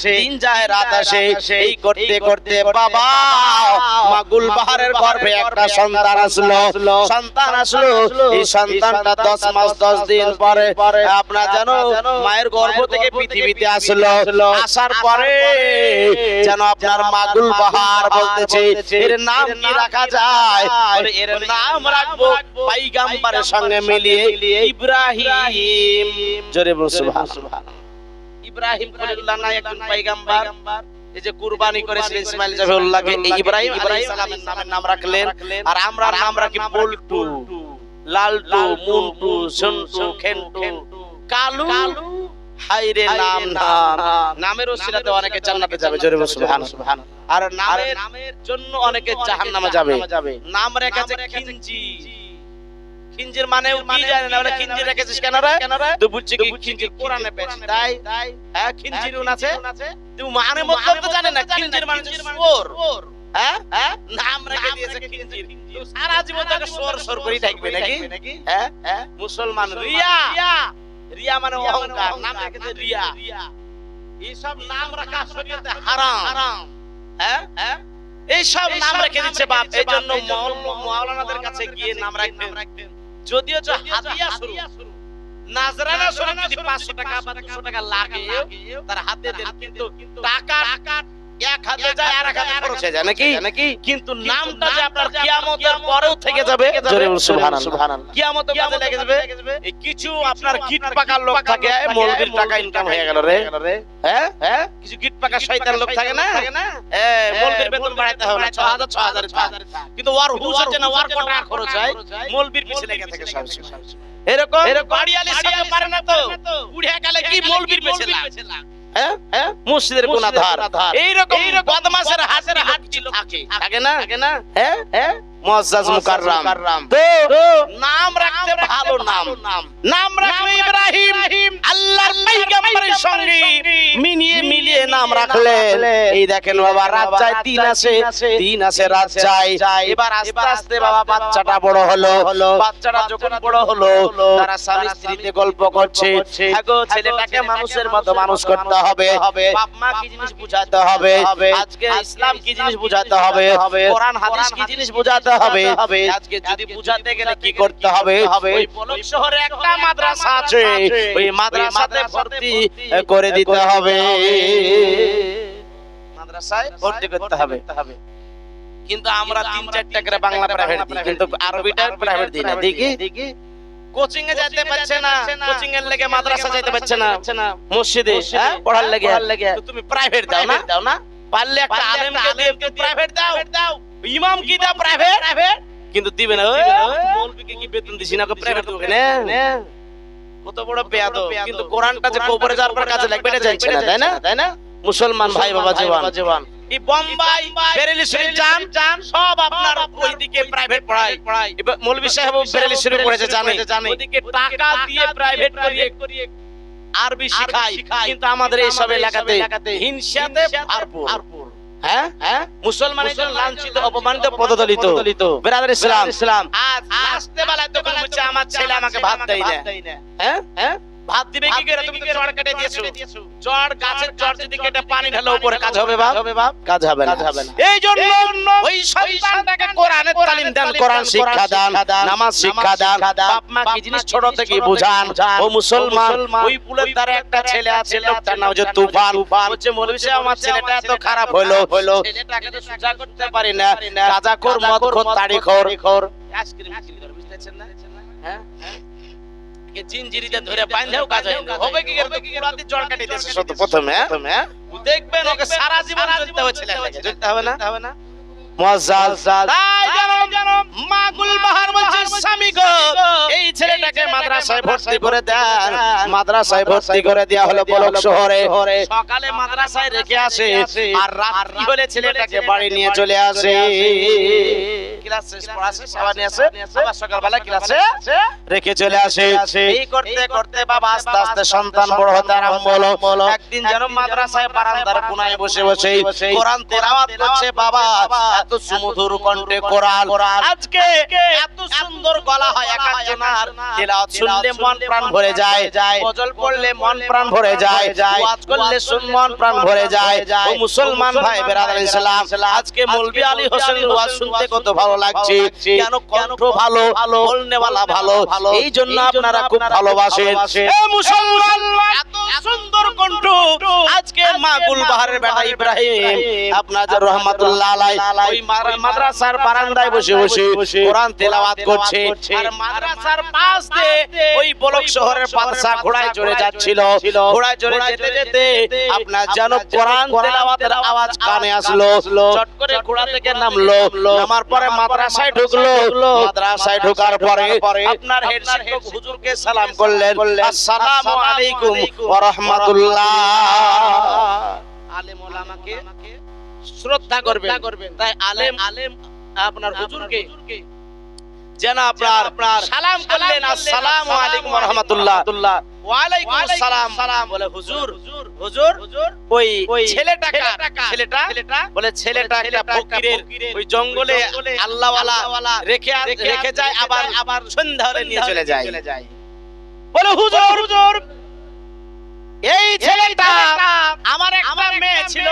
দিন যায় রাত আসে এই করতে করতে বাবা মা গুলবাহারের গর্ভে একটা সন্তান আসলো সন্তান আসলো এই সন্তানটা দশ মাস দশ দিন পরে আপনার জানো মায়ের গর্ভ থেকে পৃথিবীতে আসলো আসার পরে যেন আপনার মা গুলবাহার বলতেছে এর নাম কি রাখা যায়? এর নাম রাখব পাইগাম্বারের সঙ্গে মিলিয়ে ইব্রাহিম। জোরে সুবহানাল্লাহ। ইব্রাহিম খলিলুল্লাহ না একজন পয়গাম্বার। এই যে কুরবানি করেছিলেন ইসমাইল জাবিউল্লাহকে এই ইব্রাহিম আলাইহিস সালামের নামের নাম রাখলেন। আর আমরা নাম রাখি বল্টু। লালটু মুন্টু সন্টু খেন্টু। কালু হাইরে নাম নাম। নামের ওসিলাতে অনেকে জান্নাতে যাবে জোরে বল সুবহানাল্লাহ। আর নামের জন্য অনেকে জাহান্নামে যাবে। নাম রেখেছে খিনজি খিনজির মানে কি জানে না? খিনজি রেখেছিস কেন রে? তো বুঝছি কি খিনজির কোরআনে পেয়েছি তাই হ্যাঁ খিনজির উন আছে। তুমি মানে মতলব তো জানে না খিনজির মানে হচ্ছে হ্যাঁ হ্যাঁ? নাম রেখে দিয়েছে খিনজির সারা জীবন তাকে সোর সোর করে থাকবে নাকি? হ্যাঁ হ্যাঁ? মুসলমান রিয়া! রিয়া! মানে অহংকার। নাম রেখেছে রিয়া। এইসব নাম রাখা শরীয়তে হারাম। হ্যাঁ হ্যাঁ? নাম রেখে দিচ্ছে বাপ। এই জন্য মাওলানাদের কাছে গিয়ে নাম রাখবেন যদিও তো হাদিয়া শুরু নাজরানা শুরু যদি 500 টাকা বা 200 টাকা লাগে তার হাতে দেন কিন্তু টাকা এক হাতে যায় আর এক হাতে খরচ হয়ে যায় নাকি? কিন্তু নামটা যে আপনার কিয়ামতের পরেও থেকে যাবে জোরে বল সুবহানাল্লাহ। কিয়ামতের কাজে লেগে যাবে এই কিছু আপনার গিট পাকার লোক থাকে মৌলবীর টাকা ইনকাম হয়ে গেল রে। হ্যাঁ হ্যাঁ? কিছু গিট পাকা শয়তান লোক থাকে না? হ্যাঁ মৌলবীর বেতন বাড়াইতে হবে না 6000 6000 কিন্তু ওর হুশ হচ্ছে না ওর কত খরচ হয়? মৌলবীর পিছে লেগে থাকে সব এরকম? বাড়িয়ালি সঙ্গে পারে না তো? বুড়ে গেলে কি মৌলবীর পিছে লাগ মসজিদের কোন ধার এইরকম বদমাসের হাতের হাত থাকে না? থাকে না? হ্যাঁ? হ্যাঁ? মুআজ্জাজ মুকাররম। তো নাম রাখতে ভালো নাম। নাম। রাখলে ইব্রাহিম। আল্লাহর পয়গম্বরের সঙ্গে। মিলিয়ে মিলিয়ে নাম রাখলেন। এই দেখেন বাবা রাত যায় দিন আসে দিন আসে রাত যায় এবার আস্তে আস্তে বাবা বাচ্চাটা বড় হলো। বাচ্চাটা যখন বড় হলো তারা স্বামী স্ত্রীতে গল্প করছে। আগো ছেলেটাকে মানুষের মতো মানুষ করতে হবে। বাপ মা কি জিনিস বুঝাতে হবে। আজকে ইসলাম কি জিনিস বুঝাতে হবে। কোরআন হাদিস কি জিনিস বুঝাতে হবে। আজকে যদি বুঝাতে গেলে কি করতে হবে? ওই পলক শহরে একটা মাদ্রাসা আছে। ওই মাদ্রাসাতে ভর্তি করে দিতে হবে। মাদ্রাসায় ভর্তি করতে হবে। কিন্তু আমরা তিন চারটা করে বাংলা প্রাইভেট দিই। কিন্তু আরবিটা প্রাইভেট দিই না। দেখি। কোচিং এ যেতে পারছে না। কোচিং এর লেগে মাদ্রাসা যেতে পারছে না। মসজিদে হ্যাঁ, পড়ার লেগে। তুমি প্রাইভেট দাও না? দাও না। পারলে একটা আলেমকে দিয়ে প্রাইভেট দাও। দাও। ইমাম কি দাও প্রাইভেট কিন্তু দিবে না ওই মৌলবীকে কি বেতন দিছি না? প্রাইভেট দেবো না কত বড় বেয়াদব। কিন্তু কোরআনটা যে কবরে যাওয়ার পর কাজে লাগবে এটা জানছে না তাই না? তাই না? মুসলমান ভাই বাবা জওয়ান এই বোম্বাই বেরেলি শরীফ যান যান। সব আপনার ওইদিকে প্রাইভেট পড়ায়। এবার মৌলভী সাহেব বেরেলি শরীফ পড়েছে জানে। ওইদিকে টাকা দিয়ে প্রাইভেট করিয়ে আরবি শিখায়। কিন্তু আমাদের এই সব এলাকাতে হিংসাতে ভরপুর। হ্যাঁ হ্যাঁ মুসলমানের জন্য লাঞ্ছিত অপমানিত পদদলিত। বেরাদার ইসলাম। ইসলাম। আজ বেলায় আমার ছেলে আমাকে ভাত দেয় না। হ্যাঁ? হ্যাঁ? ভাত দিবে কি করে? তুমি চড় কেটে দিয়েছ। চড় গাছের চড় যদি কেটে পানি ঢালে উপরে কাজ হবে বাপ? কাজ হবে না। এই জন্য ওই সন্তানটাকে কোরআনের তালিম দেন কোরআন শিক্ষা দান নামাজ শিক্ষা দান বাপ মা কি জিনিস ছোট থেকে বুঝান? ও মুসলমান ওই পুলের ধারে একটা ছেলে আছে লোকটার নাম হচ্ছে তুফান। হচ্ছে মৌলভী সাহেব আমার ছেলেটা এত খারাপ হলো ছেলেটাকে তো সোজা করতে পারি না। রাজাখোর মদখোর তাড়িখোর। আইসক্রিম বুঝতেছেন না হ্যাঁ জিনজিরিতে ধরে বাঁধাও কাজ হয় না। হবে কি করে পুরাতে জড় কাটি দিয়েছে। শত প্রথমে হ্যাঁ? দেখবেন ওকে সারা জীবন চলতে চলতে হবে না? হবে না? বলছে স্বামী গো এই ছেলেটাকে মাদ্রাসায় ভর্তি করে দেন। মাদ্রাসায় ভর্তি করে দেয়া হলো বলক শহরে। সকালে মাদ্রাসায় রেখে আসে। আর রাত্রি হলে ছেলেটাকে বাড়ি নিয়ে চলে আসে। ক্লাস শেষ পড়া শেষ আবার নিয়ে আসে। আবার সকালবেলা ক্লাসে রেখে চলে আসে। এই করতে করতে বাবা আস্তে আস্তে সন্তান বড় হতে আরম্ভ হলো। একদিন যেন মাদ্রাসায় বারান্দার কোনায় বসে বসে কোরআন তেলাওয়াত করছে বাবা। এত সুমধুর কণ্ঠে কোরআন আজকে এত সুন্দর গলা হয় এক একজনার। তেলাওয়াত শুনলে মন প্রাণ ভরে যায়। গজল পড়লে মন প্রাণ ভরে যায়। ওয়াজ করলে শুন মন প্রাণ ভরে যায়। ও মুসলমান ভাই বেরাদার ইসলাম আজকে মৌলভী আলী হোসেনের ওয়াজ শুনতে কত ভালো লাগছে। কেন কণ্ঠ ভালো বলনেওয়ালা ভালো। এই জন্য আপনারা খুব ভালোবাসেন। মুসলমান এত সুন্দর কণ্ঠ। আজকে মা গুলবাহারের বেটা ইব্রাহিম আপনার যে রহমাতুল্লাহ আলাই ওই মাদ্রাসার বারান্দায় বসে বসে কোরআন তেলাওয়াত করছে। আর মাদ্রাসার পাশ দিয়ে ওই বলক শহরের বাদশা ঘোড়ায় চড়ে যাচ্ছিল। ঘোড়ায় চড়ে যেতে যেতে আপনার যেন কোরআন তেলাওয়াতের আওয়াজ কানে আসলো। চট করে ঘোড়া থেকে নামলো। নামার পরে মাদ্রাসায় ঢুকলো। মাদ্রাসায় ঢোকার পরে আপনার হেড শিক্ষক হুজুরকে সালাম করলেন। আসসালামু আলাইকুম ওয়া রাহমাতুল্লাহ। আলেম ওলামাকে শ্রদ্ধা করবেন। তাই আলেম আলেম আপনার হুজুরকে যেন আপনার আপনার সালাম করলেন। আসসালামু আলাইকুম ওয়া রাহমাতুল্লাহ। ওয়ালাইকুম আসসালাম বলে হুজুর হুজুর ওই ছেলেটা বলে ছেলেটা একটা ফকিরের ওই জঙ্গলে আল্লাহ ওয়ালা রেখে রেখে যায় আবার আবার সন্ধ্যা হলে নিয়ে চলে যায়। বলে হুজুর হুজুর। এই ছেলেটা আমার একটা মেয়ে ছিল।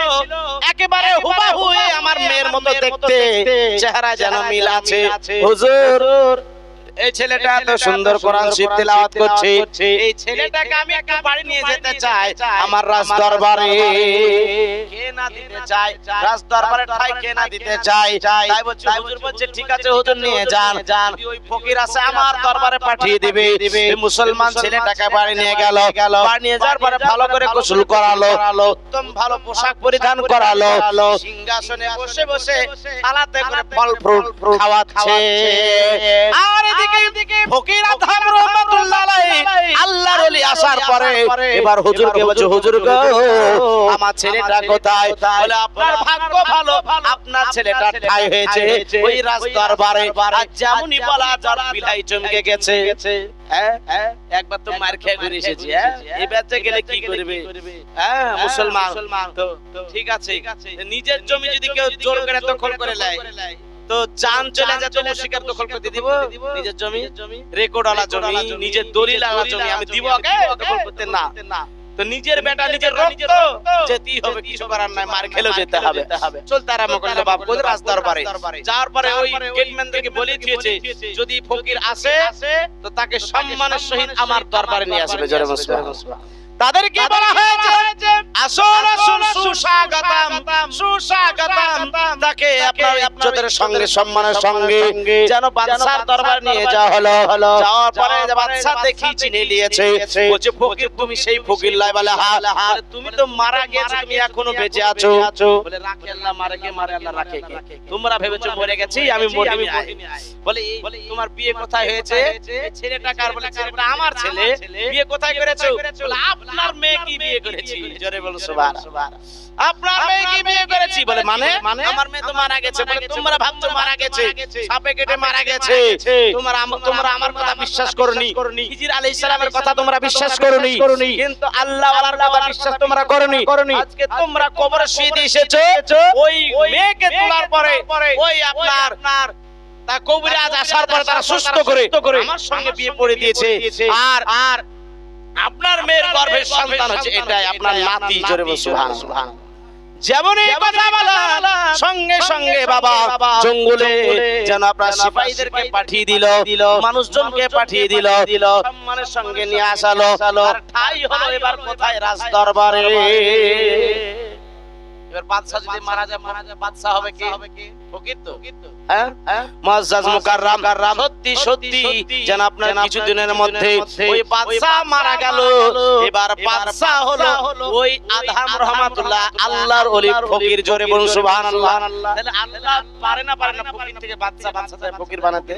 একেবারে হুবাহু আমার মেয়ের মতো দেখতে। চেহারা যেন মিল আছে। হুজুর। এই ছেলেটা এত সুন্দর কোরআন শরীফ তেলাওয়াত করছে। এই ছেলেটাকে আমি একটু বাড়ি নিয়ে যেতে চাই। আমার রাজ দরবারে কে না দিতে চাই রাজ দরবারে ঠাই কে না দিতে চাই তাই বলছে হুজুর বলছে ঠিক আছে হুজুর নিয়ে যান যান। ওই ফকির আছে আমার দরবারে পাঠিয়ে দিবে। এই মুসলমান ছেলেটাকে বাড়ি নিয়ে গেল। বাড়ি নিয়ে যাওয়ার পরে ভালো করে গোসল করালো। উত্তম ভালো পোশাক পরিধান করালো। সিংহাসনে বসে বসে থালাতে করে ফল ফ্রুট খাওয়াচ্ছে আর ফকির আদম রহমাতুল্লাহ আল্লাহর ওলি আসার পরে এবার হুজুরকে বলছে হুজুর গো আমার ছেলেটা কোথায়? বলে আপনার ভাগ্য ভালো। আপনার ছেলেটা ঠাই হয়েছে। ওই রাজ দরবারে আর যেমনই বলা যার বিলাই চমকে গেছে। একবার তো মার খেয়ে ঘুরে এসেছি। এই গেলে কি করবে? হ্যাঁ মুসলমান। ঠিক আছে। নিজের জমি যদি কেউ জোর করে দখল করে নেয়। তো জান চলে যায় তো মুশিকার দখল করতে দিব। নিজের জমি রেকর্ড আলা জমি নিজের দলিল আলা জমি আমি দিব দখল করতে না। তো নিজের বেটা নিজের রক্ত। যেতেই হবে কিছু করার নাই মার খেলেও যেতে হবে। চল তারা মকল্লে বাপ কোদ রাস্তার পারে যাওয়ার পরে ওই গেটম্যানদেরকে বলে দিয়েছে যদি ফকির আসে তো তাকে সম্মানের সহিত আমার দরবারে নিয়ে আসবে জোরে মুসলমান তাদেরকে বলা হয়েছে আসুন আসুন সুস্বাগতম। সুস্বাগতম তাকে আপনার ইজ্জতের সঙ্গে সম্মানের সঙ্গে যেন বাদশার দরবার নিয়ে যাওয়া হলো যাওয়ার পরে বাদশা দেখি চিনে নিয়েছে বলছে ফকির তুমি সেই ফকির লাই বলে বলে, তুমি তো মারা গেছো তুমি এখনও বেঁচে আছো। বলে রাখে আল্লাহ মারে কে মারে আল্লাহ রাখে কে? তোমরা ভেবেছো মরে গেছি আমি মরিনি। বলে তোমার বিয়ে কোথায় হয়েছে? ছেলেটা কার? বলে ছেলেটা আমার ছেলে। বিয়ে কোথায় করেছ বলে আপনার মেয়ে কি বিয়ে করেছি। জোরে বলো সুবহান। আপনার মেয়ে কি বিয়ে করেছি বলে মানে? আমার মেয়ে তো মারা গেছে বলে তোমরা ভাবছ মারা গেছে। সাপে কেটে মারা গেছে। তোমরা তোমরা আমার কথা বিশ্বাস করনি। হিজির আলাইহিস সালামের কথা তোমরা বিশ্বাস করনি। কিন্তু আল্লাহ ওয়ালার কথা বিশ্বাস তোমরা করনি। আজকে তোমরা কবরে শুয়ে দিয়ে এসেছ। ওই মেয়েকে তোলার পরে ওই আপনার তা কবিরে আজ আসার পরে তারা সুস্থ করে আমার সঙ্গে বিয়ে পড়ে দিয়েছে। আর আর আপনার মেয়ের গর্ভের সন্তান হচ্ছে এটাই আপনার নাতি জোরে বল সুহান যেমন এই কথা বলা সঙ্গে সঙ্গে বাবা জঙ্গলে যেন আপনার সিপাহীদেরকে পাঠিয়ে দিল মানুষজনকে পাঠিয়ে দিল সম্মানের সঙ্গে নিয়ে আসালো। আর ঠাই হলো এবার কোথায়? রাজ দরবারে এবার বাদশা যদি মারা যায় মারা যায় বাদশা হবে কে? ফকির তো। মুআজ্জাজ মুকাররাম। সত্যি সত্যি যেন আপনার কিছুদিনের মধ্যে ওই বাদশা মারা গেল। এবার বাদশা হলো ওই আদহাম রহমাতুল্লাহ আল্লাহর ওলি ফকির জোরে বলুন সুবহানাল্লাহ। তাহলে আল্লাহ পারে না পারে না ফকির থেকে বাদশা বাদশা থেকে ফকির বানাতে।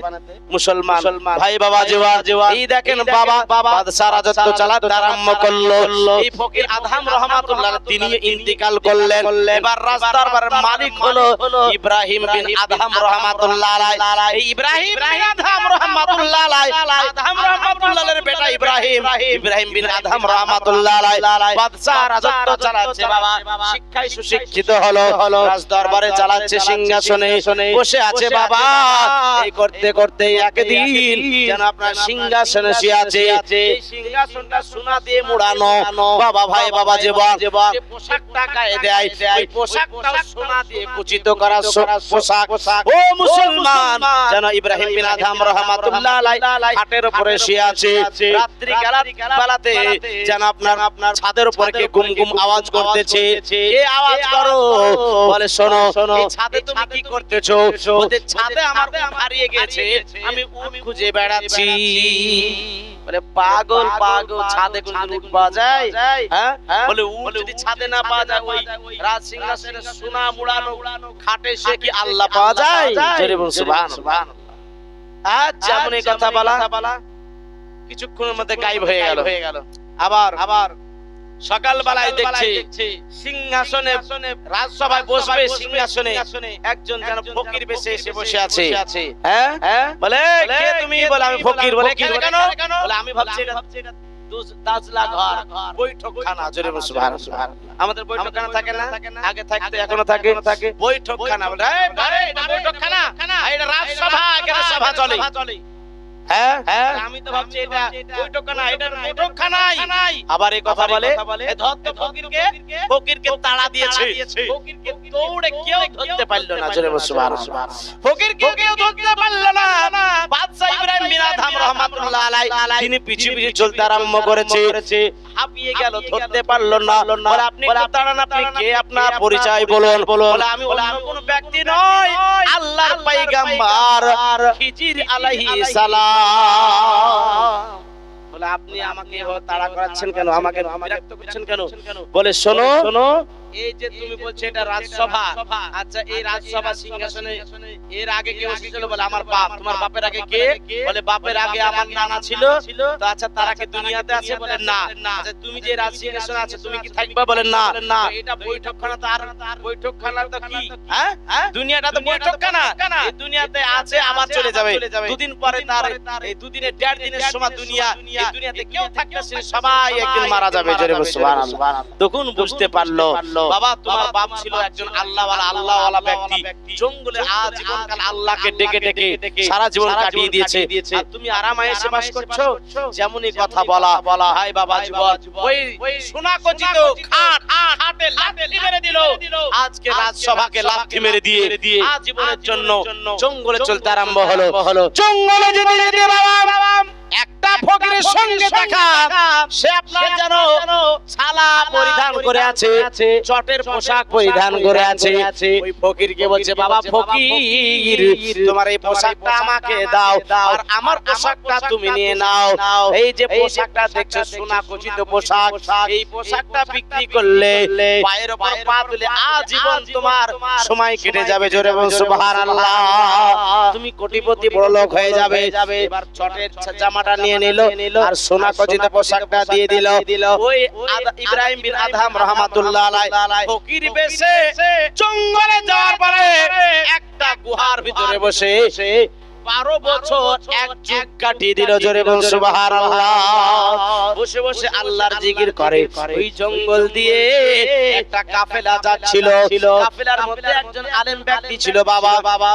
মুসলমান ভাই বাবা জেওয়া এই দেখেন বাবা বাদশা রাজত্ব চালাতে আরম্ভ করল। এই ফকির আদহাম রহমাতুল্লাহ তিনি ইন্তিকাল করলেন। এবার রাজদরবারের মালিক হলো ইব্রাহিম বিন আদহাম রহমাতুল্লাহ আলাই। এই ইব্রাহিম বিন আদহাম রহমাতুল্লাহ আলাই। আদহাম রহমাতুল্লাহ আলাইয়ের বেটা ইব্রাহিম। ইব্রাহিম বিন আদহাম রহমাতুল্লাহ আলাই। বাদশাহ রাজত্ব চালাচ্ছে বাবা। শিক্ষায় সুশিক্ষিত হলো। রাজ দরবারে চালাচ্ছে সিংহাসনে। বসে আছে বাবা। এই করতে করতে একদিন যেন আপনার সিংহাসনে শুয়ে আছে। সিংহাসনটা সোনা দিয়ে মুড়ানো। বাবা ভাই, বাবা যে পোশাকটা গায়ে দেয় ওই পোশাকটাও সোনা দিয়ে কুচিত করা পোশাক। ও মুসলমান যেন ইব্রাহিম বিন আদম রহমাতুল্লাহ আলাই খাটের উপরে শুয়ে আছে। রাত্রি বেলাতে যেন আপনার আপনার ছাদের উপরে কে গুম গুম আওয়াজ করতেছে। এ আওয়াজ করো। বলে শোনো শোনো ছাদে তুমি কি করতেছো? বলতে ছাদে আমার হারিয়ে গেছে। আমি উট খুঁজে বেড়াচ্ছি। বলে পাগল পাগল ছাদে কোন উট পাওয়া যায়? হ্যাঁ? বলে উট যদি ছাদে না পাওয়া যায় ওই রাজ সিংহাসনে সোনা মুড়ানো খাটে সে কি আল্লাহ পাওয়া যায়? জোরে বলুন সুবহান আজ যেমন এই কথা বলা কিছুক্ষণের মধ্যে গায়েব হয়ে গেল। হয়ে গেল। আবার আবার। সকাল বেলায় দেখছি সিংহাসনে রাজসভায় বসবে সিংহাসনে একজন যেন ফকির বেশে এসে বসে আছে। হ্যাঁ? বলে কে তুমি? বলে আমি ফকির বলে কেন? কেন? বলে আমি ভাবছি এটা। আমাদের বৈঠকখানা থাকে না? আগে থাকতে এখনও থাকে? বৈঠকখানা বলে এটা রাজসভা এখানে সভা চলে। হ্যাঁ হ্যাঁ। আমি তো ভাবছি এটা বৈঠকখানা এটা বৈঠকখানাই আবার এই কথা বলে এ ফকিরকে ফকিরকে। তাড়া দিয়েছে। ফকিরকে দৌড়ে কেউ ধরতে পারল না জোরে সুবহানাল্লাহ। ফকিরকে কেউ ধরতে পারল না। বাদশা ইব্রাহিম বিন আদম রাহমাতুল্লাহ আলাই তিনি পিছু পিছু চলতে আরম্ভ করেছে। হাঁপিয়ে গেল ধরতে পারল না। বলে আপনি দাঁড়ান আপনি কে? আপনার পরিচয় বলুন। বলে আমি কোনো ব্যক্তি নয় আল্লাহর পাইগাম্বার খিজির আলাইহি সালাম। বলে আপনি আমাকে তাড়া করাচ্ছেন কেন? আমাকে বিরক্ত করছেন কেন? বলে শোনো শোনো এই যে তুমি বলছো এটা রাজসভা আচ্ছা এই রাজসভা সিংহাসনে এর আগে কে বসেছিল বলে আমার বাপ তোমার বাপের আগে কে? বলে বাপের আগে আমার নানা ছিল। তো আচ্ছা তারা কি দুনিয়াতে আছে বলে না? আচ্ছা তুমি যে রাজ সিংহাসনে আছে তুমি কি থাকবা বলে না? না? এটা বৈঠকখানা তো আর বৈঠকখানা তো কি? হ্যাঁ? দুনিয়াটা তো বৈঠকখানা। এই দুনিয়াতে আছে আবার চলে যাবে। দুদিন পরে তার এই দুদিনের দেড় দিনের সময় দুনিয়া এই দুনিয়াতে কেউ না, সবাই একদিন মারা যাবে জোরে সুবহানাল্লাহ। তখন বুঝতে পারল বাবা তোমার বাপ ছিল একজন আল্লাহওয়ালা আল্লাহওয়ালা ব্যক্তি। জঙ্গলে আজীবনকাল আল্লাহকে ডেকে ডেকে সারা জীবন কাটিয়ে দিয়েছে। আর তুমি আরামায় এসে বাস করছ? যেমনই কথা বলা। বলা। হাই বাবা জীবন। ওই সোনা কচিত খাট খাটে লাঠি মেরে দিল। আজকে রাজসভাকে লাঠি মেরে দিয়ে আজীবনের জন্য জঙ্গলে চলতে আরম্ভ হলো। হলো। জঙ্গলে যেতে যেতে বাবা একটা ফকিরের সঙ্গে দেখা সে আপনার যেন ছালা পরিধান করে আছে চটের পোশাক পরিধান করে আছে। ওই ফকিরকে বলছে বাবা ফকির তোমার এই পোশাকটা আমাকে দাও আর আমার পোশাকটা তুমি নিয়ে নাও। এই যে পোশাকটা দেখছ সোনা খচিত পোশাক এই পোশাকটা বিক্রি করলে পায়ের উপর পা তুলে আজীবন তোমার সময় কেটে যাবে জোরে বল সুবহানাল্লাহ। তুমি কোটিপতি বড় লোক হয়ে যাবে। এবার চটের জামাটা নিয়ে নিল আর সোনা খচিত পোশাকটা দিয়ে দিল। ওই ইব্রাহিম বিন আদহাম রহমাতুল্লাহ আলাই ফকির বেশে জঙ্গলে যাওয়ার পরে একটা গুহার ভিতরে বসে বারো বছর এক যুগ কাটিয়ে দিল জোরে বল বসে বসে আল্লাহর জিকির করে। ওই জঙ্গল দিয়ে একটা কাফেলা যাচ্ছিল। কাফেলার মধ্যে একজন আলেম ব্যক্তি ছিল বাবা। বাবা।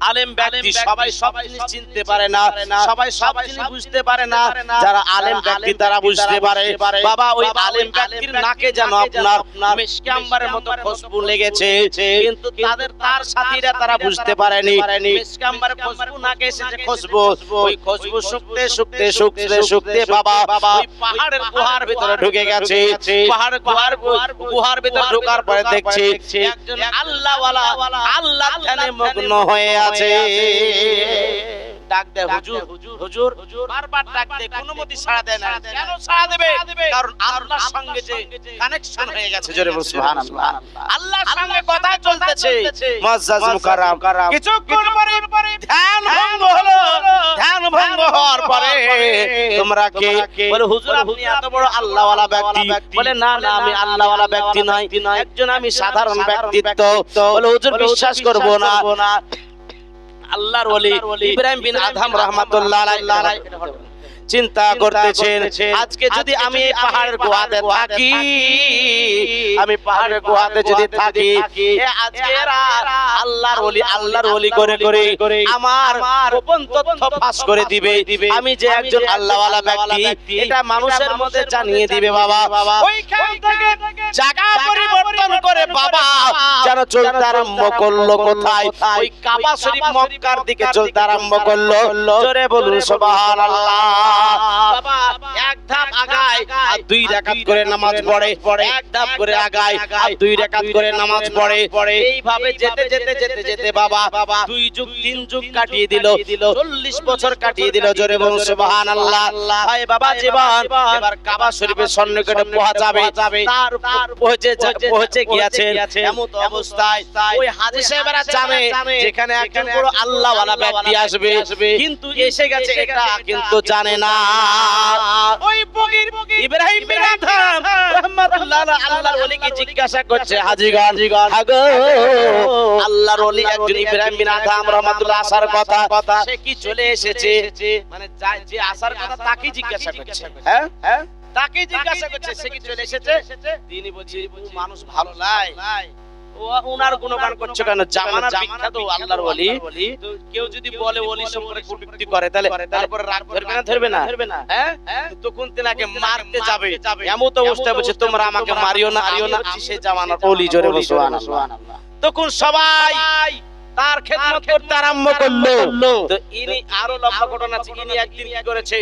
আলেম ব্যক্তি সবাই সব জিনিস চিনতে পারে না সবাই সব জিনিস বুঝতে পারে না যারা আলেম ব্যক্তি তারা বুঝতে পারে। বাবা ওই আলেম ব্যক্তির নাকে যেন আপনার মিশকে আম্বারের মতো খুশবু লেগেছে কিন্তু তাদের তার সাথীরা তারা বুঝতে পারেনি। মিশকে আম্বারের খুশবু নাকে এসেছে খুশবু ওই খুশবু শুকতে শুকতে শুকতে শুকতে বাবা ওই পাহাড়ের গুহার ভিতরে ঢুকে গেছে। পাহাড় গুহার গুহার ভিতরে ঢোকার পরে দেখছে একজন আল্লাহওয়ালা আল্লাহ ধ্যানে মগ্ন হয়ে আছে। ডাক দেয় হুজুর হুজুর বারবার ডাক দেয় কোনো মতে সাড়া দেয় না। কেন সাড়া দেবে? কারণ আল্লাহর সঙ্গে যে কানেকশন হয়ে গেছে। জোরে বল সুবহানাল্লাহ। আল্লাহর সঙ্গে কথা চলতেছে। মুআজ্জাজ মুকাররম। কিছুক্ষণ পরে ধ্যান ভঙ্গ হলো। ধ্যান ভঙ্গ হওয়ার পরে তোমরা কে? বলে হুজুর আপনি এত বড় আল্লাহওয়ালা ব্যক্তি। বলে না না আমি আল্লাহওয়ালা ব্যক্তি নয়। একজন আমি সাধারণ ব্যক্তিত্ব। বলে হুজুর বিশ্বাস করব না। আল্লাহর ওলি ইব্রাহিম বিন আদম রাহমাতুল্লাহ আলাইহি চিন্তা করতেছেন আজকে যদি আমি এই পাহাড়ের গুহাতে থাকি আমি পাহাড়ের গুহাতে যদি থাকি এ আজকে আল্লাহর ওলি আল্লাহর ওলি করে করে আমার গোপন তথ্য ফাঁস করে দিবে। আমি যে একজন আল্লাহওয়ালা ব্যক্তি এটা মানুষের মধ্যে জানিয়ে দিবে বাবা ওইখান থেকে জায়গা পরিবর্তন করে বাবা যেন চলতে আরম্ভ করল কোথায়? ওই কাবা শরীফ মক্কার দিকে চলতে আরম্ভ করল। জোরে বলুন সুবহানাল্লাহ। বাবা এক ধাপ আগায় আর দুই রাকাত করে নামাজ পড়ে। এক ধাপ করে আগায় আর দুই রাকাত করে নামাজ পড়ে। এইভাবে যেতে যেতে যেতে যেতে বাবা বাবা দুই যুগ তিন যুগ কাটিয়ে দিল। চল্লিশ বছর কাটিয়ে দিল জোরে বলুন সুবহানাল্লাহ। ভাই বাবা জীবন। এবার কাবা শরীফের সন্নিকটে পৌঁছাবে। তার পৌঁছে পৌঁছে গিয়েছে এমন অবস্থায় ওই হাজী সাহেবরা জানে যেখানে একজন বড় আল্লাহওয়ালা ব্যক্তি আসবে কিন্তু এসে গেছে এটা কিন্তু জানে না। ওই ফকির ইব্রাহিম বিন আদম। রাহমাতুল্লাহ আল্লাহর ওলিকে জিজ্ঞাসা করছে হাজীগণ আগো আল্লাহর ওলি একজন ইব্রাহিম বিন আদম রাহমাতুল্লাহ আসার কথা। সে কি চলে এসেছে? মানে যে আসার কথা তাকে জিজ্ঞাসা করছে। হ্যাঁ? হ্যাঁ? তাকে জিজ্ঞাসা করছে সে কি চলে এসেছে? তিনি বলছে মানুষ ভালো লাই ও উনার গুণগান করছে কেন? জামানার বিখ্যাত আল্লাহর ওলি কেউ যদি বলে ওলি সম্পর্কে কটূক্তি করে তাহলে তারপরে রাগ ধরবে না ধরবে না। হ্যাঁ? তখন তেনাকে মারতে যাবে। এমন তো অবস্থা বলছে তোমরা আমাকে মারিও না আরিও না। সেই জামানার ওলি জোরে তখন সবাই তার খেদমত করতে আরম্ভ করল। তো ইনি আরও লম্বা ঘটনা আছে ইনি একদিন কি করেছে?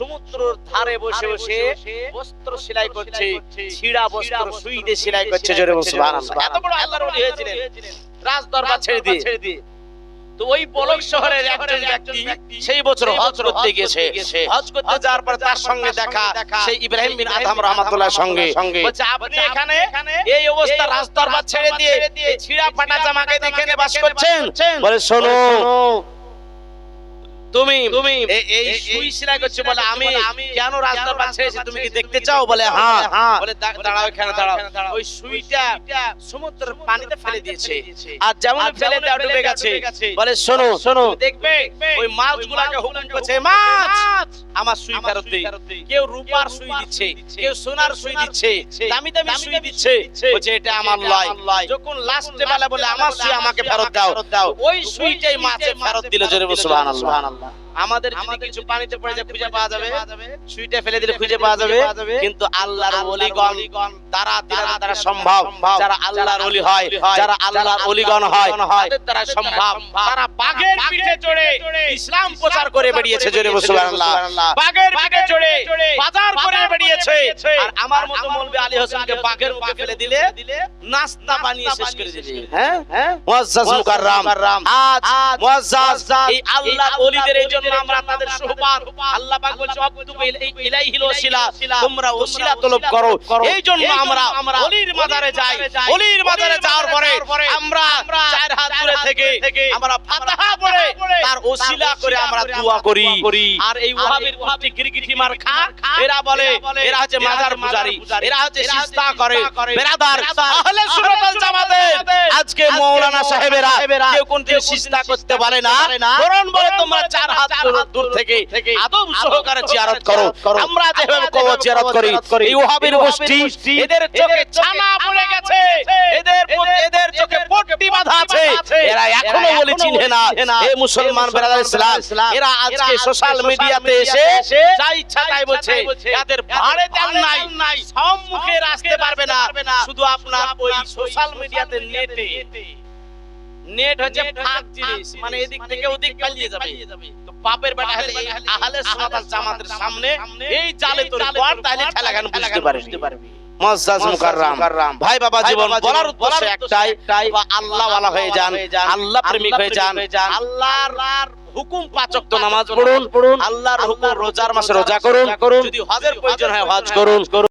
সমুদ্রের ধারে বসে বসে বস্ত্র সেলাই করছে ছিড়া বস্ত্র সুই দিয়ে সেলাই করছে জোরে সুবহানাল্লাহ। এত বড় আল্লাহর ওলি হয়েছিলেন রাজ দরবার ছেড়ে দিয়ে। তো ওই পলক শহরের একজন ব্যক্তি সেই বছর হজ করতে গেছে হজ করতে যাওয়ার পর তার সঙ্গে দেখা সেই ইব্রাহিম বিন আদম রহমাতুল্লাহর সঙ্গে। বলছে আপনি এখানে এই অবস্থা রাজদরবার ছেড়ে দিয়ে ছিঁড়া ফাটা জামাকে দেখে বাস করছেন? বলে শোনো। তুমি তুমি এই সুই সেলাই করছ বলে আমি কেন রাজদরবার ছেড়েছি তুমি কি দেখতে চাও বলে? হ্যাঁ হ্যাঁ বলে দাঁড়াও এখানে দাঁড়াও ওই সুইটা সমুদ্রের পানিতে ফেলে দিয়েছে। আর যেমন ফেলে দেওয়া ডুবে গেছে বলে শোনো শোনো দেখবে ওই মাছগুলোকে হুকুম করছে মাছ আমার সুই ফেরত দেই কেউ রূপার সুই দিচ্ছে কেউ সোনার সুই দিচ্ছে দামি দামি সুই দিচ্ছে বলছে এটা আমার লয় যখন লাস্টে বেলা বলে আমার সুই আমাকে ফেরত দাও। ওই সুইটাই মাছে ফেরত দিল জোরে বল সুবহানাল্লাহ আমাদের যদি কিছু পানিতে পড়ে যায় খুঁজে পাওয়া যাবে। সুইটা ফেলে দিলে খুঁজে পাওয়া যাবে। কিন্তু আল্লাহর ওলিগণ তারা তারা তারা সম্ভব যারা আল্লাহর ওলি হয় যারা আল্লাহর ওলিগণ হয় তাদের দ্বারা সম্ভব। তারা বাঘের পিঠে চড়ে ইসলাম প্রচার করে বেরিয়েছে জোরে সুবহানাল্লাহ বাঘের পিঠে চড়ে বাজার করে বেরিয়েছে। আর আমার মতো মৌলভী আলী হোসেনকে বাঘের মুখে ফেলে দিলে নাস্তা বানিয়ে শেষ করে দিলে। হ্যাঁ? হ্যাঁ? মুআজ্জাজ মুকাররম। আজ মুআজ্জাজ এই আল্লাহ ওলিদের এই জন্য আমরা তাদের সুহবাত আল্লাহ পাক বলছে অবতুবু ইলাইহিল ওসিলা তোমরা ওসিলা তলব করো। এই জন্য আমরা ওলির মাজারে যাই। ওলির মাজারে যাওয়ার পরে আমরা থেকে আমরা ফাতিহা পড়ে তার ওসিলা করে আমরা দোয়া করি। আর এই ওয়াহাবির গোষ্ঠী গিরগিটি মার খা এরা বলে এরা হচ্ছে মাজার পূজারি এরা হচ্ছে সিজদা করে। বেরাদার আহলে সুন্নাত ওয়াল জামাতের আজকে মাওলানা সাহেবেরা কেউ কোনদিন সিজদা করতে পারে না। বরং বলে তোমরা চার হাত দূর- দূর থেকে আদব সহকারে জিয়ারত করো। আমরা যেভাবে কবর জিয়ারত করি এই ওয়াহাবির গোষ্ঠী এদের চোখে ছানা পড়ে গেছে। এদের এদের চোখে পট্টি বাঁধা আছে এরা এখনও বলে চিনহে না এ মুসলমান ব্রাদার ইসলাম এরা আজকে সোশ্যাল মিডিয়াতে এসে যা ইচ্ছা তাই বলছে এদের ভাড়ে তেল নাই সম্মুখে আসতে পারবে না। শুধু আপনার ওই সোশ্যাল মিডিয়াতে নেটে নেট হচ্ছে ফাঁক জিনিস মানে এদিক থেকে ওদিক পালিয়ে যাবে। তো বাপের বেটা হলে আহলে সুন্নাত জামাতের সামনে। এই জালে তোর পর তাহলে ঠেলাগান বুঝতে পারবি। মুকাররাম। ভাই বাবা জীবন বলার উদ্দেশ্য একটাই আল্লাহ ওয়ালা হয়ে যান আল্লাহ প্রেমিক হয়ে যান আল্লাহর হুকুম পাচক তো নামাজ পড়ুন পড়ুন আল্লাহর হুকুম রোজার মাসে রোজা করুন করুন। যদি হজের প্রয়োজন হয় হজ করুন। করুন।